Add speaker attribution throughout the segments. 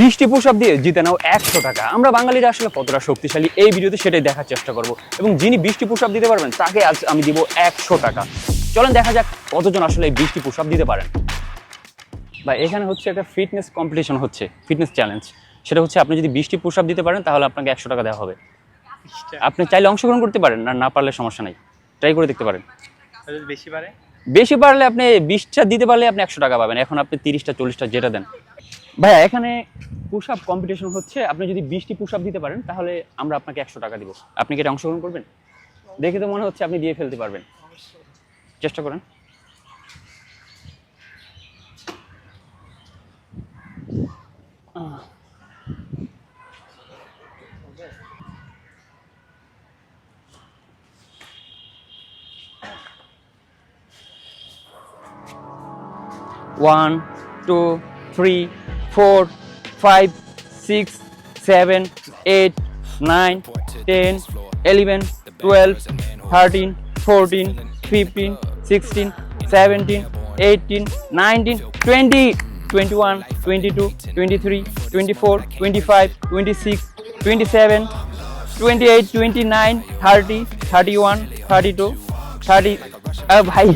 Speaker 1: বৃষ্টি পোশাক দিয়ে জিতে নাও একশো টাকা। আমরা বাঙালিরা আসলে কতটা শক্তিশালী এই ভিডিওতে সেটাই দেখার চেষ্টা করব। এবং যিনি বৃষ্টি পোশাক দিতে পারবেন তাকে আজ আমি দিব একশো টাকা। চলেন দেখা যাক কতজন আসলে এই বৃষ্টি পোশাক দিতে পারেন। বা এখানে হচ্ছে একটা ফিটনেস কম্পিটিশন হচ্ছে ফিটনেস চ্যালেঞ্জ সেটা হচ্ছে আপনি যদি বৃষ্টি পোশাক দিতে পারেন তাহলে আপনাকে একশো টাকা দেওয়া হবে। আপনি চাইলে অংশগ্রহণ করতে পারেন না না পারলে সমস্যা নেই। ট্রাই করে দেখতে পারেন।
Speaker 2: বেশি পারে?
Speaker 1: বেশি পারলে আপনি বিশটা দিতে পারলে আপনি একশো টাকা পাবেন। এখন আপনি তিরিশটা চল্লিশটা যেটা দেন। ভাইয়া, এখানে পুশ আপ কম্পিটিশন হচ্ছে, আপনি যদি বিশটি পুশ আপ দিতে পারেন, তাহলে আমরা আপনাকে একশো টাকা দিব। আপনি কি এটা অংশগ্রহণ করবেন? দেখে তো মনে হচ্ছে আপনি দিয়ে ফেলতে পারবেন। চেষ্টা করেন। One two three four, five, six, seven, eight, nine, ten, eleven, twelve, thirteen, fourteen, fifteen, sixteen, seventeen eighteen nineteen, twenty twenty one, twenty two, twenty three, twenty four, twenty five, twenty six, twenty seven, twenty eight, twenty nine, thirty thirty one, thirty two, thirty ভাই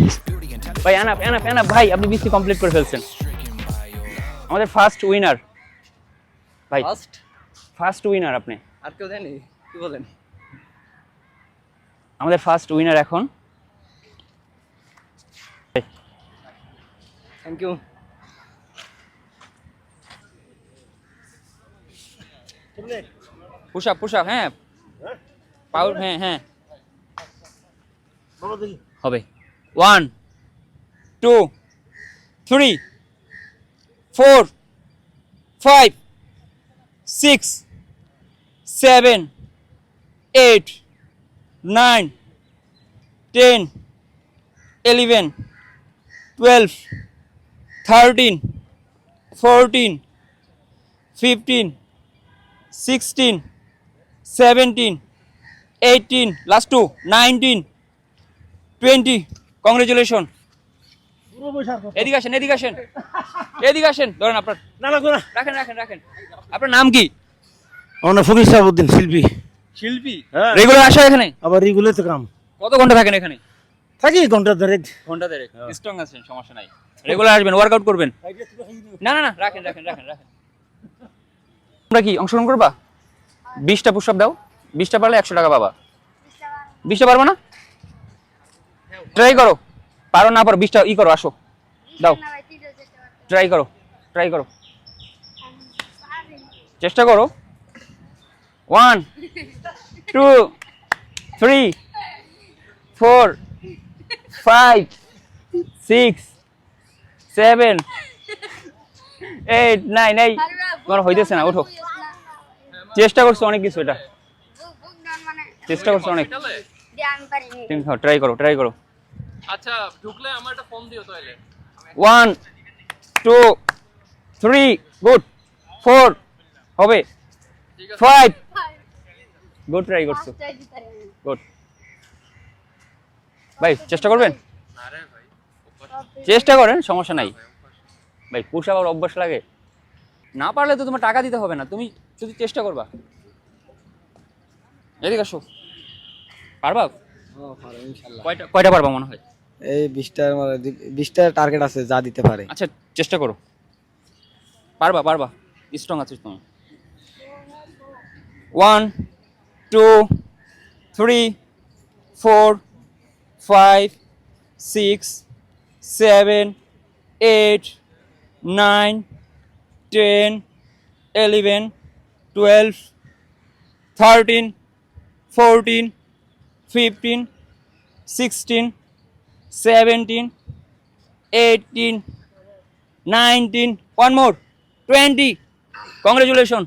Speaker 1: ভাই enough enough enough ভাই, আপনি BC complete করে ফেলছেন। আমাদের first winner ভাই
Speaker 2: first
Speaker 1: first winner আপনি।
Speaker 2: আর কেউ জানি কি বলেন?
Speaker 1: আমাদের ফার্স্ট উইনার এখন।
Speaker 2: Thank you
Speaker 1: push up push up হ্যাঁ। পাউর হ্যাঁ হ্যাঁ। হবে। One two three four, five, six, seven, eight, nine, ten, eleven, twelve, thirteen, fourteen, fifteen, sixteen, seventeen eighteen last two, nineteen, twenty, congratulation. এদিকে আসেন এদিকে আসেন। এদিকে আসেন। ধরেন আপনার
Speaker 3: না না
Speaker 1: রাখেন রাখেন রাখেন। আপনার নাম কি?
Speaker 3: আমার নাম ফকির সাহাবুদ্দিন শিল্পী।
Speaker 1: শিল্পী?
Speaker 3: হ্যাঁ।
Speaker 1: রেগুলার আসা এখানে?
Speaker 3: আবার রেগুলার তো কাম।
Speaker 1: কত ঘণ্টা থাকেন এখানে?
Speaker 3: থাকি ঘণ্টা ধরে
Speaker 1: ঘণ্টা দেড়েক। স্ট্রং আছেন সমস্যা নাই। রেগুলার আসবেন ওয়ার্কআউট করবেন। না না না রাখেন রাখেন রাখেন রাখেন। তোমরা কি অংশগ্রহণ করবা? বিশটা পুষপ দাও। বিশটা পারলে একশো টাকা পাবা। বিশটা পারব না? ট্রাই করো। পারো না পারো বিশটা ই করো আসো। দাও। ট্রাই করো ট্রাই করো। চেষ্টা করো। One two three four five six seven eight nine এই তোমার হইতেছে না ওঠো চেষ্টা করছ অনেক কিছু এটা। চেষ্টা করছ অনেক। ট্রাই করো ট্রাই করো।
Speaker 4: আচ্ছা ঢুকলে আমার একটা ফোন দিও তাহলে।
Speaker 1: One two three good four হবে।
Speaker 4: ঠিক
Speaker 1: ফাইভ গুড ট্রাই করছ গুড ভাই চেষ্টা করবেন?
Speaker 4: ভাই
Speaker 1: চেষ্টা করেন সমস্যা নাই। ভাই পুষ আবার অভ্যাস লাগে। না পারলে তো তোমার টাকা দিতে হবে না তুমি শুধু চেষ্টা করবা। এদিকে আসো। পারবা? কয়টা কয়টা পারবা মনে হয়?
Speaker 5: এই বিশটার মানে বিশটা টার্গেট আছে, যা দিতে পারে।
Speaker 1: আচ্ছা চেষ্টা করো। পারবা পারবা? স্ট্রং আছিস তুমি one two three four five six seven eight nine ten eleven twelve thirteen fourteen fifteen sixteen seventeen eighteen nineteen one more twenty congratulation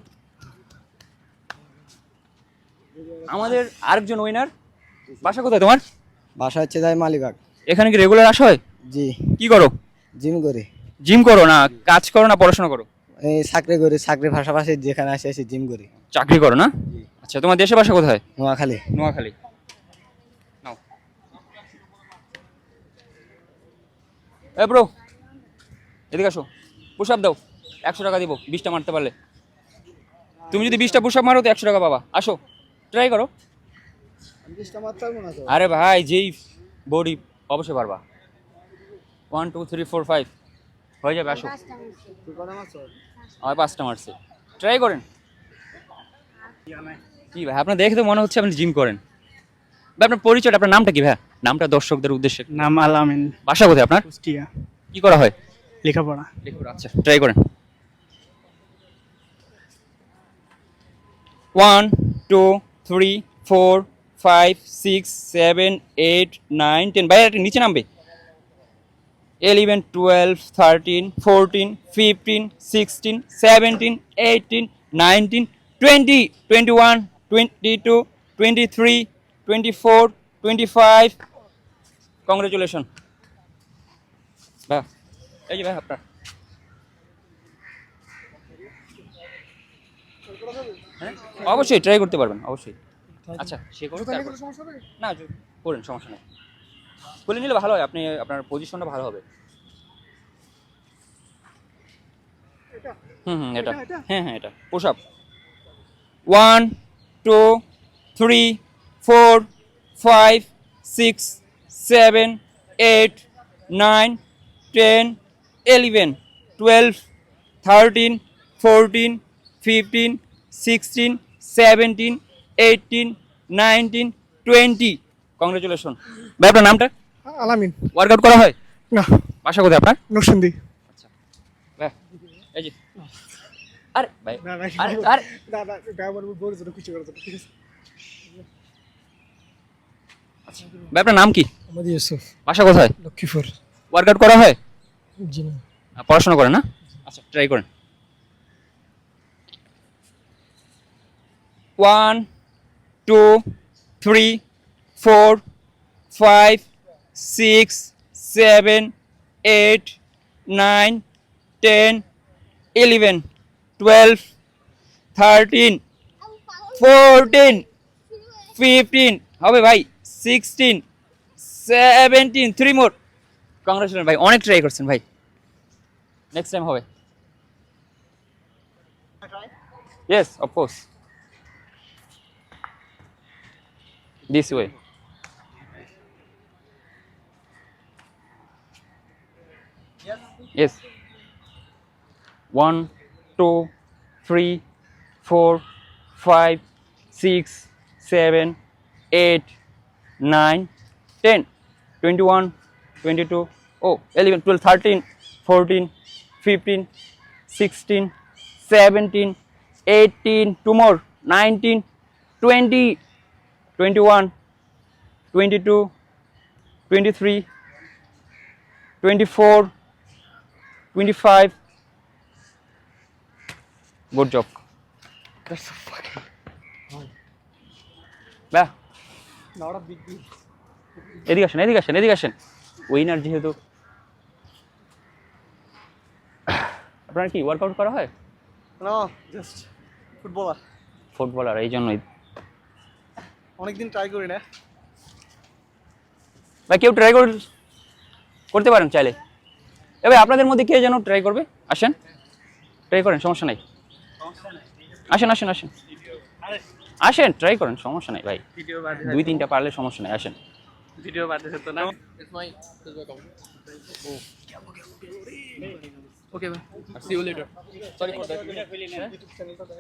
Speaker 1: আমাদের আরেকজন উইনার বাসা কোথায় তোমার?
Speaker 5: বাসা হচ্ছে যাই মালিবাগ।
Speaker 1: এখানে কি রেগুলার আসা হয়?
Speaker 5: জি।
Speaker 1: কি করো?
Speaker 5: জিম করি।
Speaker 1: জিম করো না কাজ করো না পড়াশোনা করো?
Speaker 5: এই চাকরি করি চাকরির পাশাপাশি যেখানে আসে আসি জিম করি।
Speaker 1: চাকরি করো না? আচ্ছা তোমার দেশে বাসা কোথায়?
Speaker 5: নোয়াখালী।
Speaker 1: নোয়াখালী। এ ব্রো এদিকে আসো। পুশ আপ দাও। একশো টাকা দিব বিশটা মারতে পারলে। তুমি যদি বিশটা পুশ আপ মারো তো একশো টাকা পাবা। আসো ট্রাই করো। আরে ভাই যেই বডি অবশ্যই পারবা। One two three four five হয়ে যাবে আসো। আমার পাঁচটা মারছে। ট্রাই করেন। কি ভাই আপনার দেখে তো মনে হচ্ছে আপনি জিম করেন। ভাই আপনার পরিচয়টা আপনার নামটা কি ভাই? নামটা দর্শকদের উদ্দেশ্যে।
Speaker 2: নাম আলামিন।
Speaker 1: বাসা কোথায় আপনার?
Speaker 2: কুষ্টিয়া।
Speaker 1: কি করা হয়?
Speaker 2: লেখাপড়া।
Speaker 1: লেখাপড়া আচ্ছা ট্রাই করেন। One two three four five six seven eight nine ten ভাই একটা নিচে নামবে। Eleven twelve thirteen fourteen fifteen sixteen seventeen eighteen nineteen twenty twenty one twenty two twenty three twenty four twenty five congratulation ভাই এই যে ভাই আপনার। হ্যাঁ? অবশ্যই ট্রাই করতে পারবেন অবশ্যই। আচ্ছা সে করুন না করেন সমস্যা নেই। খুলে নিলে ভালো হয় আপনি আপনার পজিশনটা ভালো হবে। হুম হুম এটা হ্যাঁ হ্যাঁ এটা। Push up one two three four five six seven eight nine ten eleven twelve thirteen fourteen fifteen sixteen seventeen eighteen nineteen twenty congratulation ভাই আপনার নামটা
Speaker 2: আলামিন
Speaker 1: ওয়ার্কআউট করা হয়
Speaker 2: না
Speaker 1: বাসা কোথায় আপনার
Speaker 2: নরসিংদী
Speaker 1: ভাই এই যে আরে ভাই আরে আরে
Speaker 2: দাদা ড্রাইভার বলে জন্য খুশি করে ঠিক আছে
Speaker 1: ভাই আপনার নাম কি?
Speaker 3: আমাদের ইউসুফ।
Speaker 1: বাসা কোথায়?
Speaker 3: লক্ষ্মীপুর।
Speaker 1: ওয়ার্কআউট করা হয়?
Speaker 3: জি না।
Speaker 1: পড়াশোনা করেন না? আচ্ছা ট্রাই করেন। One two three four five six seven eight nine ten eleven twelve thirteen fourteen fifteen হবে ভাই। Sixteen seventeen three more congratulation ভাই অনেক ট্রাই করছেন ভাই। নেক্সট টাইম হবে। Yes of course this way Yes. One, two, three, four, five, six, seven, eight, nine, ten, twenty-one, twenty-two, oh, eleven, twelve, thirteen, fourteen, fifteen, sixteen, seventeen, eighteen, two more, nineteen, twenty, twenty-one, twenty-two, twenty-three, twenty-four, 25 good job that's so fucking বাহ এদিকে আসেন এদিকে আসেন এদিকে আসেন। Winner যেহেতু। আপনার কি ওয়ার্কআউট করা হয়?
Speaker 2: না জাস্ট ফুটবলার
Speaker 1: ফুটবলার এই জন্যই।
Speaker 2: অনেকদিন ট্রাই করি না।
Speaker 1: বা কেউ ট্রাই করতে পারেন চাইলে। এবার আপনাদের মধ্যে কে যেন ট্রাই করবে? আসেন। ট্রাই করেন সমস্যা নাই। আসেন আসেন আসেন। আসেন ট্রাই করেন সমস্যা নাই ভাই দুই তিনটা পারলে সমস্যা নাই আসেন
Speaker 2: ভিডিও বাদে তো না
Speaker 4: It's my Facebook account. Oh. Okay, man. See you later. Sorry for that.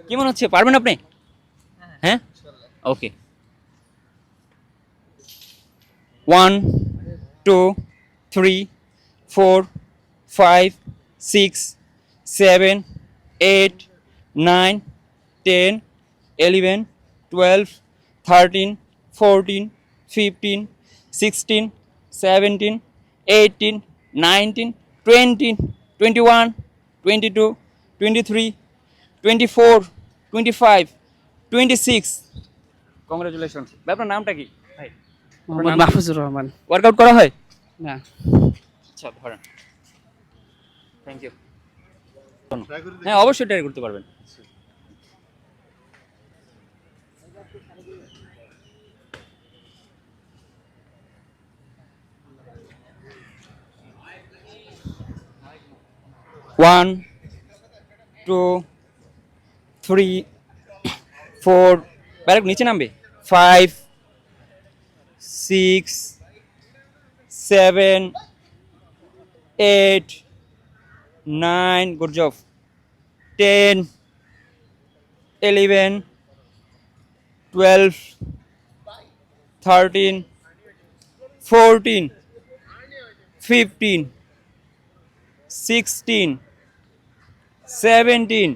Speaker 1: কি মনে হচ্ছে পারবেন আপনি হ্যাঁ okay one two three four five six seven eight nine ten eleven twelve thirteen fourteen fifteen sixteen seventeen eighteen nineteen twenty twenty one twenty two twenty three twenty four twenty five twenty six congratulation আপনার নামটা কি? ভাই
Speaker 2: Mahfuzur Rahman.
Speaker 1: Workout করা হয়?
Speaker 2: না।
Speaker 1: আচ্ছা ধরেন। Thank you হ্যাঁ অবশ্যই ট্রাই করতে পারবেন। ওয়ান টু থ্রি ফোর ব্যারেক নিচে নামবে। Five six seven eight nine good job ten eleven twelve thirteen fourteen fifteen sixteen seventeen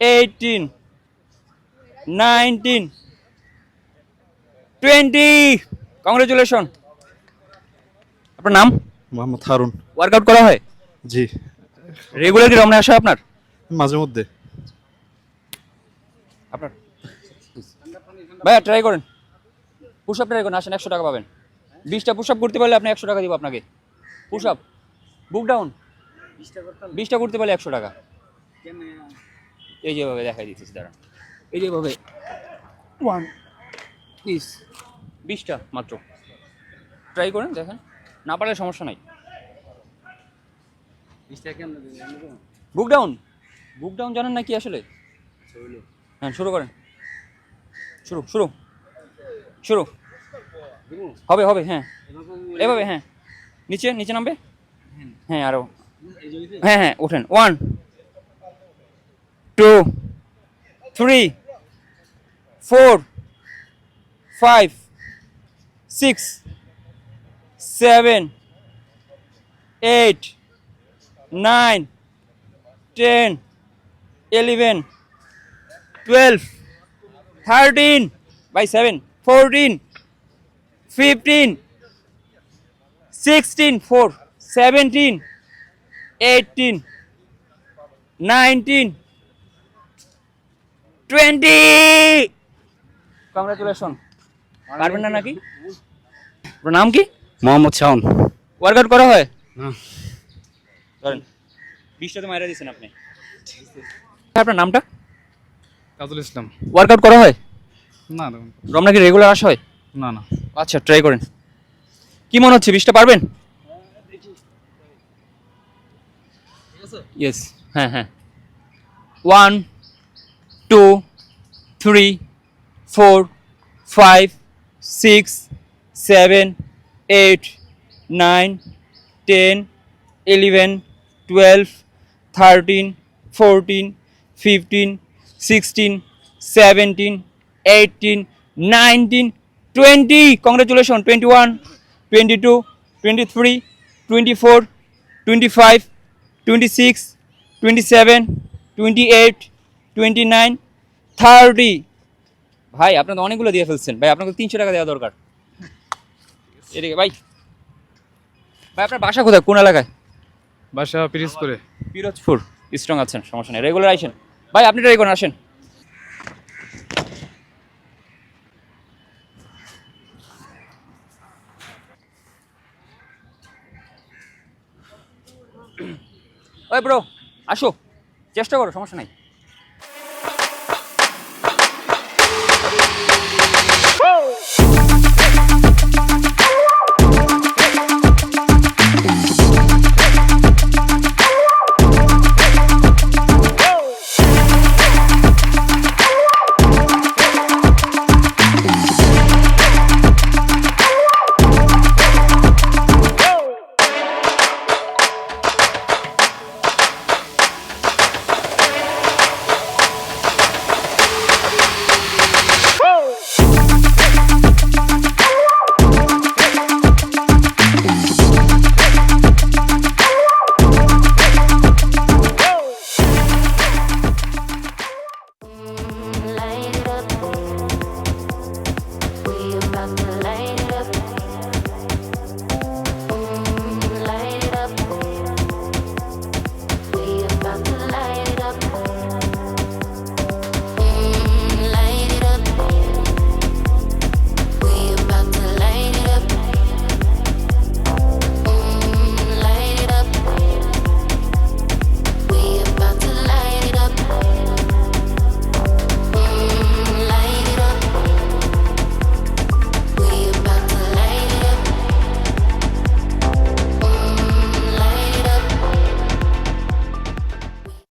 Speaker 1: eighteen nineteen twenty congratulation আপনার নাম?
Speaker 6: মোহাম্মদ হারুন।
Speaker 1: ওয়ার্কআউট করা হয়?
Speaker 6: জি।
Speaker 1: রেগুলার কি রমনা আসা আপনার?
Speaker 6: মাঝে মধ্যে।
Speaker 1: আপনার ভাইয়া ট্রাই করেন। পুশ আপ ট্রাই করেন আসেন একশো টাকা পাবেন। বিশটা পুশ আপ করতে পারলে আপনি একশো টাকা দিব আপনাকে। পুশ আপ বুক ডাউন বিশটা করতে পারলে একশো টাকা। এই যেভাবে দেখাই দিতেছি দাঁড়ান। এই যেভাবে ওয়ান প্লিজ বিশটা মাত্র। ট্রাই করেন দেখেন। না পারলে সমস্যা নাই। বুক ডাউন বুক ডাউন জানেন না কি আসলে? হ্যাঁ শুরু করেন। শুরু শুরু। শুরু। হবে হবে হ্যাঁ। এভাবে হ্যাঁ। নিচে নিচে নামবে? হ্যাঁ আরও। হ্যাঁ হ্যাঁ ওঠেন। One two three four five six seven eight nine ten eleven twelve thirteen by seven fourteen fifteen sixteen four seventeen eighteen nineteen twenty congratulation পারবেন না নাকি? আপনার নাম কি?
Speaker 3: মোহাম্মদ শাহন
Speaker 1: ওয়ার্কআউট করা হয়? ধরেন বিশটা তো মাইরা দিয়েছেন আপনি। আপনার নামটা?
Speaker 6: কাজল ইসলাম।
Speaker 1: ওয়ার্কআউট করা হয়?
Speaker 6: না
Speaker 1: রমনা কি রেগুলার আসা হয়?
Speaker 6: না না।
Speaker 1: আচ্ছা ট্রাই করেন। কি মনে হচ্ছে বিশটা পারবেন? ইয়েস হ্যাঁ হ্যাঁ। One two three four five six seven eight nine ten eleven twelve thirteen fourteen fifteen sixteen seventeen eighteen nineteen twenty congratulation twenty one twenty two twenty three twenty four twenty five twenty six twenty seven twenty eight twenty nine thirty ভাই আপনার তো অনেকগুলো দিয়ে ফেলছেন। ভাই আপনাকে তিনশো টাকা দেওয়া দরকার। এদিকে ভাই। ভাই আপনার বাসা কোথায়? কোন এলাকায়?
Speaker 6: বাসা পিরিজপুরে।
Speaker 1: পিরোজপুর। স্ট্রং আছেন সমস্যা নেই। রেগুলার আসেন ভাই আপনি ট্রাই করেন আসেন। ওই ব্রো আসো। চেষ্টা করো সমস্যা নাই।